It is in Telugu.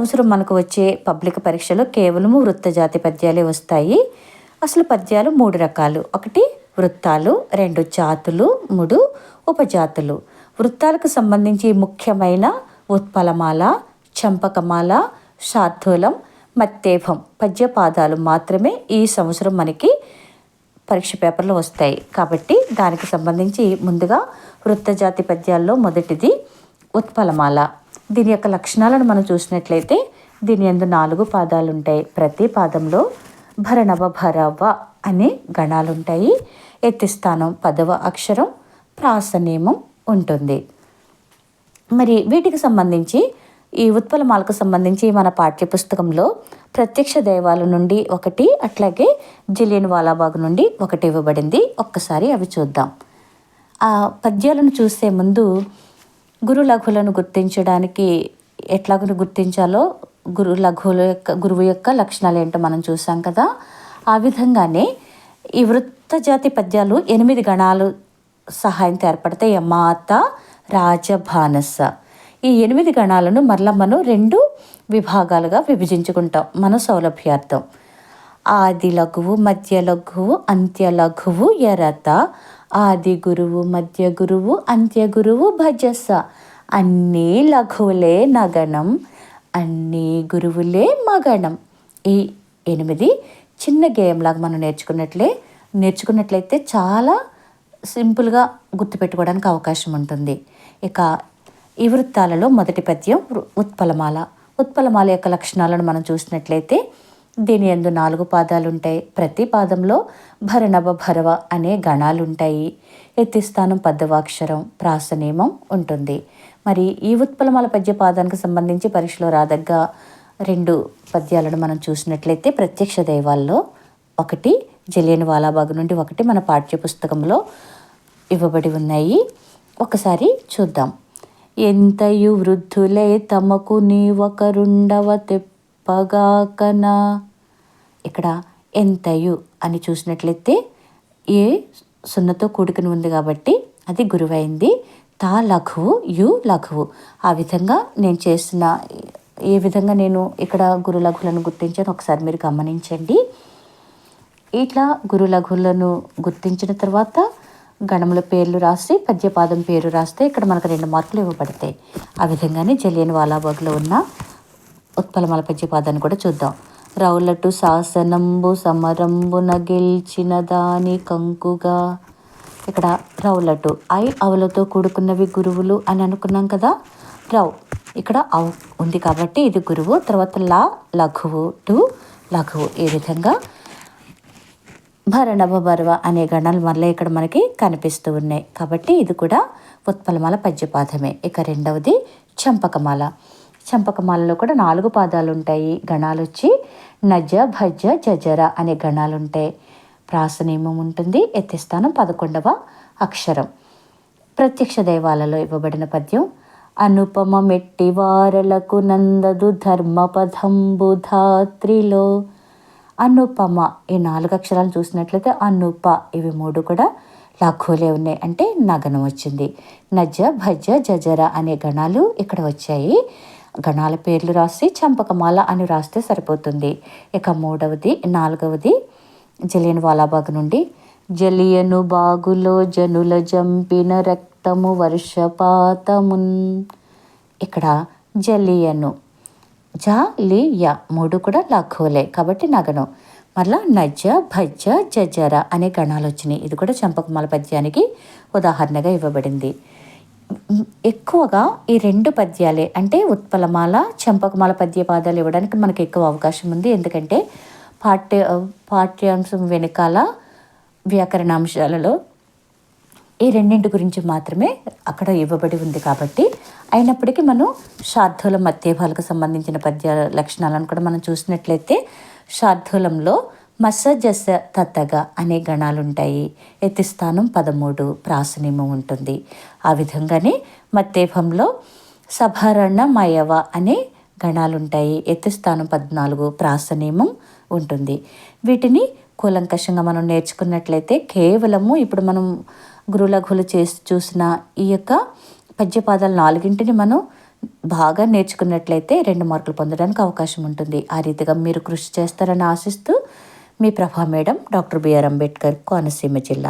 సంవత్సరం మనకు వచ్చే పబ్లిక్ పరీక్షలో కేవలము వృత్త జాతి పద్యాలే వస్తాయి. అసలు పద్యాలు మూడు రకాలు. ఒకటి వృత్తాలు. రెండు జాతులు. మూడు ఉపజాతులు. వృత్తాలకు సంబంధించి ముఖ్యమైన ఉత్పలమాల చంపకమాల శార్థూలం మత్తేభం పద్యపాదాలు మాత్రమే ఈ సంవత్సరం మనకి పరీక్ష పేపర్లో వస్తాయి. కాబట్టి దానికి సంబంధించి ముందుగా వృత్తజాతి పద్యాల్లో మొదటిది ఉత్పలమాల. దీని యొక్క లక్షణాలను మనం చూసినట్లయితే దీని ఎందు నాలుగు పాదాలు ఉంటాయి ప్రతి పాదంలో భరణవ భరవ అనే గణాలు ఉంటాయి ఎత్తిస్థానం పదవ అక్షరం ప్రాసనేమం ఉంటుంది. మరి వీటికి సంబంధించి ఈ ఉత్పలమాలకు సంబంధించి మన పాఠ్యపుస్తకంలో ప్రత్యక్ష దైవాల నుండి ఒకటి అట్లాగే జిలియన్ వాలాబాగ్ నుండి ఒకటి ఇవ్వబడింది. ఒక్కసారి అవి చూద్దాం. ఆ పద్యాలను చూసే ముందు గురు లఘులను గుర్తించడానికి ఎట్లాగను గుర్తించాలో గురు లఘువుల యొక్క గురువు యొక్క లక్షణాలు ఏంటో మనం చూసాం కదా. ఆ విధంగానే ఈ వృత్త జాతి పద్యాలు ఎనిమిది గణాలు సహాయంతో ఏర్పడతాయి. మాత రాజభానస ఈ ఎనిమిది గణాలను మరలా మనం రెండు విభాగాలుగా విభజించుకుంటాం. మన సౌలభ్యార్థం. ఆది లఘువు మధ్య లఘువు అంత్య లఘువు ఎరత ఆది గురువు మధ్య గురువు అంత్య గురువు భజస. అన్నీ లఘువులే నగనం అన్నీ గురువులే మగణం ఈ ఎనిమిది చిన్న గేయంలాగా మనం నేర్చుకున్నట్లే నేర్చుకున్నట్లయితే చాలా సింపుల్గా గుర్తుపెట్టుకోవడానికి అవకాశం ఉంటుంది. ఇక ఈ వృత్తాలలో మొదటి పద్యం ఉత్పలమాల. ఉత్పలమాల యొక్క లక్షణాలను మనం చూసినట్లయితే దీని ఎందు నాలుగు పాదాలు ఉంటాయి ప్రతి పాదంలో భరణభ భరవ అనే గణాలుంటాయి. ఎత్తిస్థానం పద్దవాక్షరం ప్రాసనియమం ఉంటుంది. మరి ఈ ఉత్పలమాల పద్య పాదానికి సంబంధించి పరీక్షలో రాదగ్గ రెండు పద్యాలను మనం చూసినట్లయితే ప్రత్యక్ష దైవాల్లో ఒకటి జలియన్ వాలాబాగ్ నుండి ఒకటి మన పాఠ్యపుస్తకంలో ఇవ్వబడి ఉన్నాయి. ఒకసారి చూద్దాం. ఎంతయు వృద్ధులే తమకు నీ ఒకరుండవ తెప్పగాకనా? ఇక్కడ ఎంతయు అని చూసినట్లయితే ఏ సున్నతో కూడుకుని ఉంది కాబట్టి అది గురువైంది. తా లఘువు యు లఘువు. ఆ విధంగా నేను చేసిన ఏ విధంగా నేను ఇక్కడ గురు లఘువులను గుర్తించాను ఒకసారి మీరు గమనించండి. ఇట్లా గురు లఘువులను గుర్తించిన తర్వాత గణముల పేర్లు రాసి పద్యపాదం పేరు రాస్తే ఇక్కడ మనకు రెండు మార్కులు ఇవ్వబడతాయి. ఆ విధంగానే జలియన్ వాలాబాగ్లో ఉన్న ఉత్పలమల పద్యపాదాన్ని కూడా చూద్దాం. రౌలటు శాసనంబు సమరంబున గెలిచిన దాని కంకుగా. ఇక్కడ రౌలటు ఐ అవులతో కూడుకున్నవి గురువులు అని అనుకున్నాం కదా? రౌ ఇక్కడ అవు ఉంది కాబట్టి ఇది గురువు తర్వాత లా లఘువు టు లఘువు. ఈ విధంగా భరణభ బర్వ అనే గణాలు మళ్ళీ ఇక్కడ మనకి కనిపిస్తూ ఉన్నాయి. కాబట్టి ఇది కూడా ఉత్పలమాల పద్యపాదమే ఇక రెండవది చంపకమాల. చంపకమాలలో కూడా నాలుగు పాదాలు ఉంటాయి గణాలు వచ్చి నజ భజ జజర అనే గణాలు ఉంటాయి ప్రాసనియమం ఉంటుంది. ఎత్తిస్థానం పదకొండవ అక్షరం. ప్రత్యక్ష దైవాలలో ఇవ్వబడిన పద్యం అనుపమ మెట్టి వారలకు నందదు ధర్మపదంబు ధాత్రిలో అనుపమ ఈ నాలుగు అక్షరాలు చూసినట్లయితే అనుప ఇవి మూడు కూడా లఘువులే ఉన్నాయి. అంటే నగనం వచ్చింది. నజ భజ జజర అనే గణాలు ఇక్కడ వచ్చాయి. గణాల పేర్లు రాసి చంపకమాల అని రాస్తే సరిపోతుంది. ఇక మూడవది నాలుగవది జలియన్ వాలాబాగ్ నుండి. జలియను బాగులో జనుల జంపిన రక్తము వర్షపాతమున్. ఇక్కడ జలియను జ మూడు కూడా లఘువులే కాబట్టి నగనం. మరలా నజ భజ జజర అనే గణాలు వచ్చినాయి. ఇది కూడా చంపకమాల పద్యానికి ఉదాహరణగా ఇవ్వబడింది. ఎక్కువగా ఈ రెండు పద్యాలే. అంటే ఉత్పలమాల చంపకమాల పద్యపాదాలు ఇవ్వడానికి మనకు ఎక్కువ అవకాశం ఉంది. ఎందుకంటే పాఠ్య పాఠ్యాంశం వెనకాల వ్యాకరణాంశాలలో ఈ రెండింటి గురించి మాత్రమే అక్కడ ఇవ్వబడి ఉంది కాబట్టి అయినప్పటికీ మనం శార్ధూల మధ్యభాలకు సంబంధించిన పద్య లక్షణాలను కూడా మనం చూసినట్లయితే శార్ధూలంలో మస జస తత్తగా అనే గణాలు ఉంటాయి ఎత్తిస్థానం పదమూడు ప్రాసనీయం ఉంటుంది. ఆ విధంగానే మత్తేభంలో సభరణమయవ అనే గణాలుంటాయి. ఎత్తిస్థానం పద్నాలుగు ప్రాసనియమం ఉంటుంది. వీటిని కూలంకషంగా మనం నేర్చుకున్నట్లయితే కేవలము ఇప్పుడు మనం గురులఘులు చేసి చూసిన ఈ యొక్క పద్యపాదాలు నాలుగింటిని మనం బాగా నేర్చుకున్నట్లయితే రెండు మార్కులు పొందడానికి అవకాశం ఉంటుంది ఆ రీతిగా మీరు కృషి చేస్తారని ఆశిస్తూ మీ Prabha madam doctor B R Ambedkar Konaseema జిల్లా